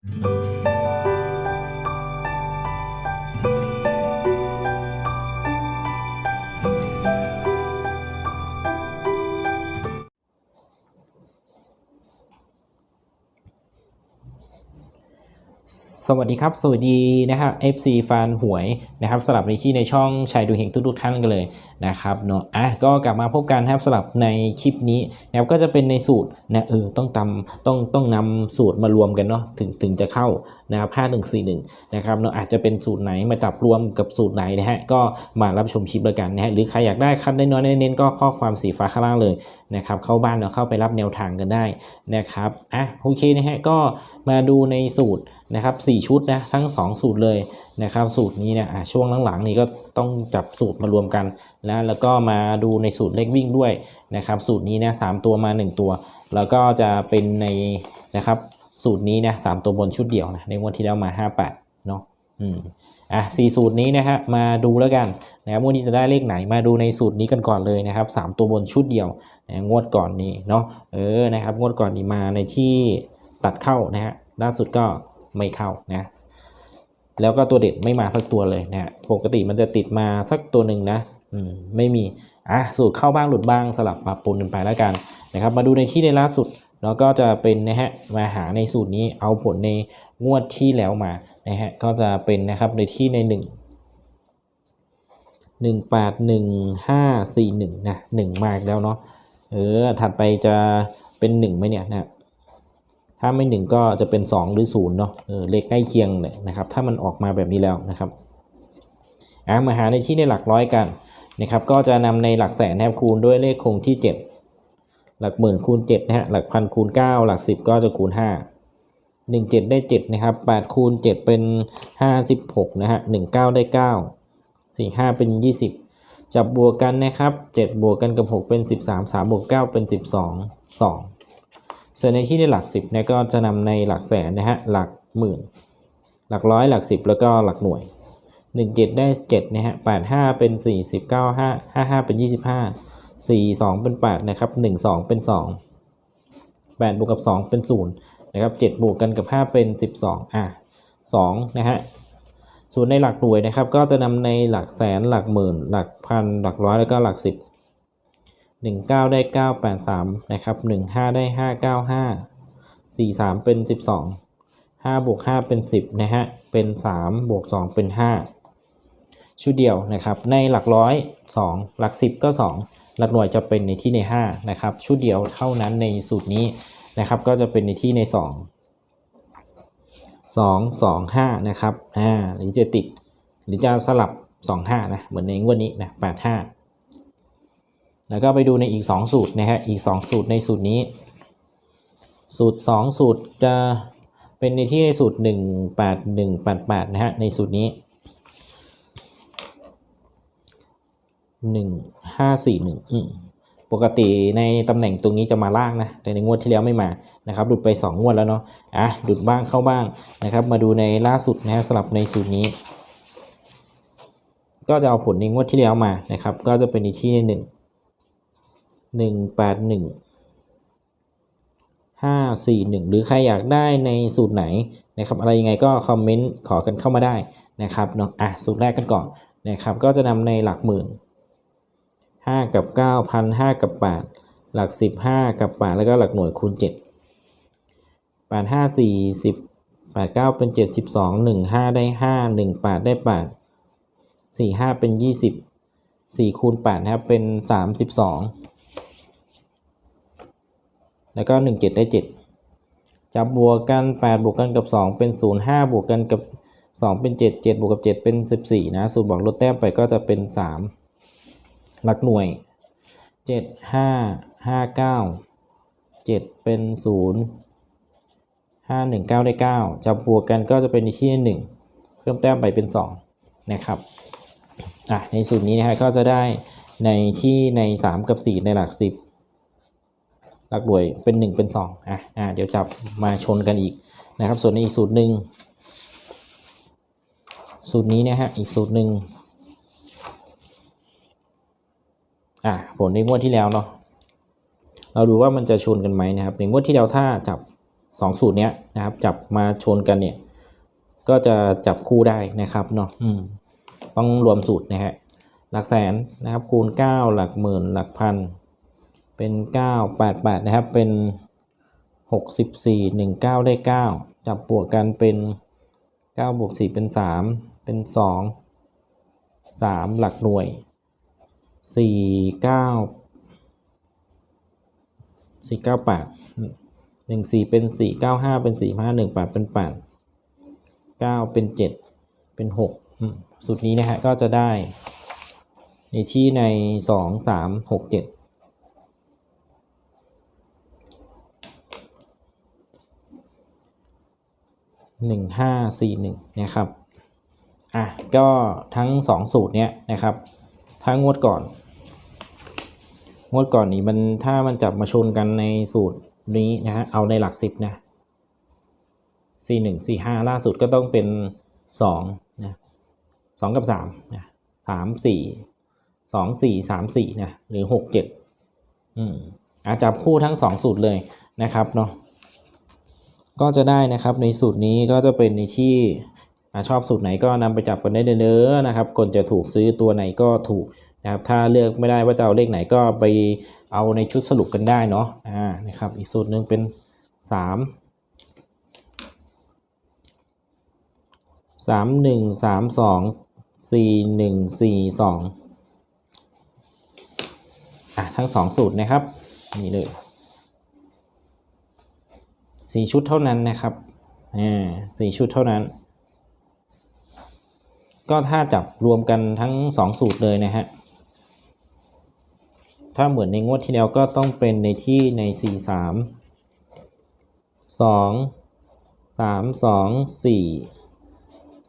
สวัสดีครับ สวัสดีนะครับ FC แฟนหวยนะครับสลับในที่ในช่องชายดูเฮงทุกๆท่านกันเลย นะครับเนาะอะก็กลับมาพบกันนะครับสลับในคลิปนี้นะครับก็จะเป็นในสูตรนะเออต้องตำต้องต้องนำสูตรมารวมกันเนาะถึงถึงจะเข้านะครับห้าหนึ่งสี่หนึ่งนะครับเนาะอาจจะเป็นสูตรไหนมาจับรวมกับสูตรไหนนะฮะก็มารับชมคลิปแล้วกันนะฮะหรือใครอยากได้คัดได้น้อยได้เน้นก็ข้อความสีฟ้าข้างล่างเลยนะครับเข้าบ้านเนาะเข้าไปรับแนวทางกันได้นะครับอะโอเคนะฮะก็มาดูในสูตรนะครับ4ชุดนะทั้ง 2 สูตรเลยนะครับสูตรนี้เนี่ยช่วงหลังๆนี้ก็ต้องจับสูตรมารวมกันนะแล้วก็มาดูในสูตรเลขวิ่งด้วยนะครับสูตรนี้นะสามตัวมา 1 ตัว แล้วก็จะเป็นในนะครับสูตรนี้นะสามตัวบนชุดเดียวนะในงวดที่แล้วมา 58เนาะอืมอะสี่สูตรนี้นะฮะมาดูแล้วกันนะครับงวดนี้จะได้เลขไหนมาดูในสูตรนี้กันก่อนเลยนะครับสามตัวบนชุดเดียวนะงวดก่อนนี้เนาะเออนะครับงวดก่อนนี้มาในที่ตัดเข้านะฮะล่าสุดก็ไม่เข้านะ แล้วก็ตัวเด็ดไม่มาสักตัวเลยนะปกติมันจะติดมาสักตัวหนึ่งนะอืมไม่มีอะสูตรเข้าบ้างหลุดบ้างสลับปรับปรุงกันไปแล้วกันนะครับ มาดูในที่ในล่าสุดแล้วก็จะเป็นนะฮะมาหาในสูตรนี้เอาผลในงวดที่แล้วมานะฮะก็จะเป็นนะครับในที่ในหนึ่งหนึ่งแปดหนึ่งห้าสี่หนึ่งนะหนึ่งมากแล้วเนาะเออถัดไปจะเป็นหนึ่งไหมเนี่ยนะ ถ้าไม่หนึ่งก็จะเป็น 2 หรือ0เนาะเออเลขใกล้เคียงเลยนะครับ ถ้ามันออกมาแบบนี้แล้วนะครับอะมาหาในที่ในหลักร้อยกันนะครับ ก็จะนำในหลักแสนแทบคูณด้วยเลขคงที่ 7 หลักหมื่นคูณ7นะฮะหลักพันคูณ 9 หลัก 10 ก็จะคูณ 5 1 7 ได้ 7 นะครับ8คูณ 7 เป็น 56 นะฮะ19 ได้ 9 4 5 เป็น 20 จับบวกกันนะครับ 7 บวกกันกับ 6 เป็น 13 3 บวก 9 เป็น 12 2 ส่วนในที่ในหลักสิบเนี่ยก็จะนำในหลักแสนนะฮะหลักหมื่น หลักร้อยหลักสิบแล้วก็หลักหน่วยหนึ่งเจ็ดได้เจ็ดนะฮะแปดห้าเป็นสี่สิบเก้าห้าห้าห้าเป็นยี่สิบห้าสี่สองเป็นแปดนะครับหนึ่งสองเป็นสองแปดบวกกับสองเป็นศูนย์นะครับเจ็ดบวกกันกับห้าเป็นสิบสองอะสองนะฮะส่วนในหลักหน่วยนะครับ ก็จะนำในหลักแสนหลักหมื่น หลักพัน หลักร้อยแล้วก็หลักสิบ หนึ่งเก้าได้เก้าแปดสามนะครับหนึ่งห้าได้ห้าเก้าห้าสี่สามเป็นสิบสองห้าบวกห้าเป็นสิบนะฮะ เป็นสามบวกสองเป็นห้าชุดเดียวนะครับ ในหลักร้อยสองหลักสิบก็สองหลักหน่วยจะเป็นในที่ในห้านะครับ ชุดเดียวเท่านั้นในสูตรนี้นะครับ ก็จะเป็นในที่ในสองสองสองห้านะครับอ่าหรือจะติด หรือจะสลับสองห้านะ เหมือนในงวดนี้นะแปดห้า แล้วก็ไปดูในอีก 2 สูตรนะฮะอีก 2 สูตรในสูตรนี้ สูตร 2 สูตรจะเป็นในที่ในสูตร 1 8 1 8 8 นะฮะในสูตรนี้ 1 5 4 1อืมปกติในตำแหน่งตรงนี้จะมาล่างนะ แต่ในงวดที่แล้วไม่มานะครับหลุดไป 2 งวดแล้วเนาะอะหลุดบ้างเข้าบ้างนะครับ มาดูในล่าสุดนะฮะสลับในสูตรนี้ ก็จะเอาผลในงวดที่แล้วมานะครับ ก็จะเป็นในที่ในหนึ่ง หนึ่งแปดหนึ่งห้าสี่หนึ่งหรือใครอยากได้ในสูตรไหนนะครับอะไรยังไงก็คอมเมนต์ขอกันเข้ามาได้นะครับเนาะอะสูตรแรกกันก่อนนะครับก็จะนำในหลักหมื่นห้ากับเก้าพันห้ากับแปดหลักสิบห้ากับแปดแล้วก็หลักหน่วยคูณเจ็ดแปดห้าสี่สิบแปดเก้าเป็นเจ็ดสิบสองหนึ่งห้าได้ห้าหนึ่งแปดได้แปดสี่ห้าเป็นยี่สิบสี่คูณแปดนะครับเป็นสามสิบสอง แล้วก็หนึ่งเจ็ดได้เจ็ดจับบวกกันแปดบวกกันกับสองเป็นศูนย์ห้าบวกกันกับสองเป็นเจ็ดเจ็ดบวกกับเจ็ดเป็นสิบสี่นะสูตรบอกลดแต้มไปก็จะเป็นสามหลักหน่วยเจ็ดห้าห้าเก้าเจ็ดเป็นศูนย์ห้าหนึ่งเก้าได้เก้าจับบวกกันก็จะเป็นที่หนึ่งเพิ่มแต้มไปเป็นสองนะครับอะในสูตรนี้นะฮะก็จะได้ในที่ใน 3 กับ 4 ในหลัก 10 หลักหน่วยเป็น 1 เป็น2อะอะเดี๋ยวจับมาชนกันอีกนะครับ ส่วนในอีกสูตรหนึ่งสูตรนี้นะฮะอีกสูตรหนึ่งอะผลในงวดที่แล้วเนาะเราดูว่ามันจะชนกันไหมนะครับในงวดที่แล้วถ้าจับสองสูตรเนี้ยนะครับ จับมาชนกันเนี่ยก็จะจับคู่ได้นะครับเนาะอืมต้องรวมสูตรนะฮะหลักแสนนะครับคูณ 9 หลักหมื่นหลักพัน เป็น 9 8 8 นะครับ เป็น 64 19 ได้ 9 จับบวกกันเป็น 9 บวก 4 เป็น 3 เป็น 2 3 หลักหน่วย 4 9 4 9 8 1 4 เป็น 4 9 5 เป็น 4 5 1 8 เป็น 8 9 เป็น 7 เป็น 6สูตรนี้นะฮะก็จะได้ในที่ใน 2 3 6 7 หนึ่งห้าสี่หนึ่งนะครับอะก็ทั้งสองสูตรเนี้ยนะครับทั้งงวดก่อนงวดก่อนนี่มันถ้ามันจับมาชนกันในสูตรนี้นะฮะเอาในหลักสิบนะสี่หนึ่งสี่ห้าล่าสุดก็ต้องเป็นสองนะสองกับสามนะสามสี่สองสี่สามสี่นะหรือหกเจ็ดอืมอาจับคู่ทั้งสองสูตรเลยนะครับเนาะ ก็จะได้นะครับในสูตรนี้ก็จะเป็นในที่อชอบสูตรไหนก็นำไปจับกันได้เด้อนะครับคนจะถูกซื้อตัวไหนก็ถูกนะครับถ้าเลือกไม่ได้ว่าจะเอาเลขไหนก็ไปเอาในชุดสรุปกันได้เนาะอ่านะครับอีกสูตรหนึ่งเป็นสามสามหนึ่งสามสองสี่หนึ่งสี่สองอะทั้งสองสูตรนะครับนี่เลย สี่ชุดเท่านั้นนะครับอ่าสี่ชุดเท่านั้น ก็ถ้าจับรวมกันทั้งสองสูตรเลยนะฮะถ้าเหมือนในงวดที่แล้วก็ต้องเป็นในที่ในสี่สามสองสามสองสี่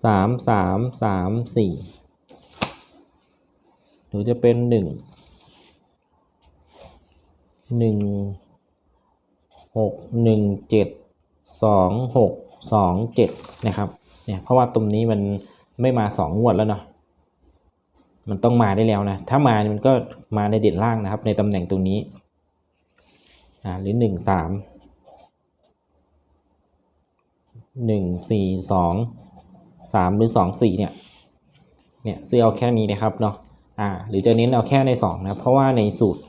สามสามสามสี่หรือจะเป็นหนึ่ งหนึ่งหกหนึ่งเจ็ดสองหกสองเจ็ดนะครับเนี่ยเพราะว่าตรงนี้มันไม่มาสองงวดแล้วเนาะมันต้องมาได้แล้วนะ ถ้ามามันก็มาในเด่นล่างนะครับ ในตำแหน่งตรงนี้อ่าหรือหนึ่งสามหนึ่งสี่สองสามหรือสองสี่เนี่ยเนี่ยซื้อเอาแค่นี้นะครับเนาะอ่าหรือจะเน้นเอาแค่ในสองนะ เพราะว่าในสูตร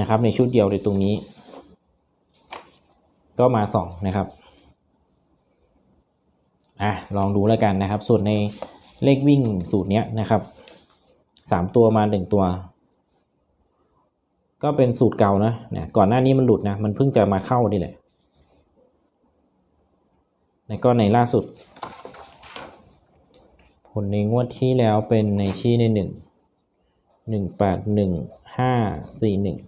นะครับในชุดเดียวในตรงนี้ ก็มาสองนะครับอะลองดูแล้วกันนะครับ ส่วนในเลขวิ่งสูตรเนี้ยนะครับสามตัวมาหนึ่งตัว ก็เป็นสูตรเก่านะเนี่ยก่อนหน้านี้มันหลุดนะ มันเพิ่งจะมาเข้านี่แหละแล้วก็ในล่าสุด ผลในงวดที่แล้วเป็นในที่ในหนึ่งหนึ่งแปดหนึ่งห้าสี่หนึ่ง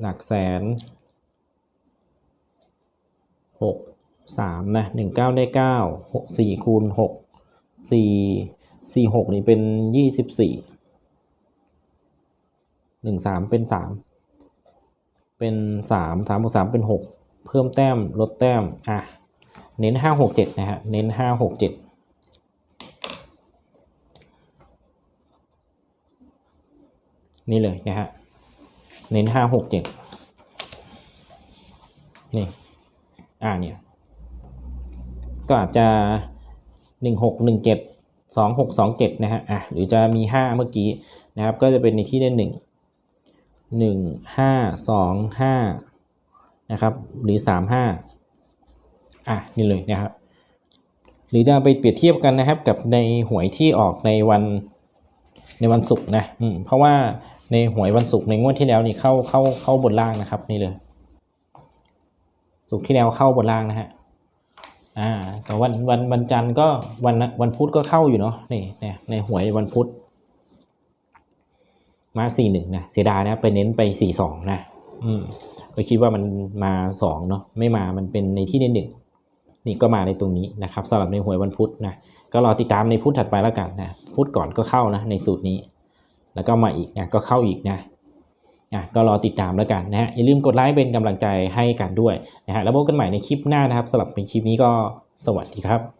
หลักแสน หกสามนะหนึ่งเก้าได้เก้าหกสี่คูณหกสี่สี่หกนี่เป็นยี่สิบสี่หนึ่งสามเป็นสามเป็นสามสามบวกสามเป็นหกเพิ่มแต้มลดแต้ม อะ เน้นห้าหกเจ็ดนะฮะ เน้นห้าหกเจ็ดนี่เลยนะฮะ เน้นห้าหกเจ็ดนี่ อ่าเนี่ย ก็อาจจะหนึ่งหกหนึ่งเจ็ดสองหกสองเจ็ดนะฮะ อะหรือจะมีห้าเมื่อกี้นะครับ ก็จะเป็นในที่ได้หนึ่งหนึ่งห้าสองห้านะครับ หรือสามห้าอะ นี่เลยนะครับ หรือจะไปเปรียบเทียบกันนะครับกับในหวยที่ออกในวันในวันศุกร์นะ อืม เพราะว่าในหวยวันศุกร์ในงวดที่แล้วนี่เข้าเข้าเข้าบนล่างนะครับนี่เลย สุกที่แล้วเข้าบนล่างนะฮะอ่าแต่วันวันวันจันทร์ก็วันวันพุธก็เข้าอยู่เนาะนี่เนี่ยในหวยวันพุธมาสี่หนึ่งนะเสียดายนะไปเน้นไปสี่สองนะอืมก็คิดว่ามันมาสองเนาะไม่มามันเป็นในที่ในหนึ่งนี่ก็มาในตรงนี้นะครับสำหรับในหวยวันพุธนะก็รอติดตามในพุธถัดไปแล้วกันนะพุธก่อนก็เข้านะในสูตรนี้ แล้วก็มาอีกนะก็เข้าอีกนะ อะก็รอติดตามแล้วกันนะฮะอย่าลืมกดไลค์เป็นกำลังใจให้กันด้วยนะฮะแล้วพบกันใหม่ในคลิปหน้านะครับสำหรับในคลิปนี้ก็สวัสดีครับ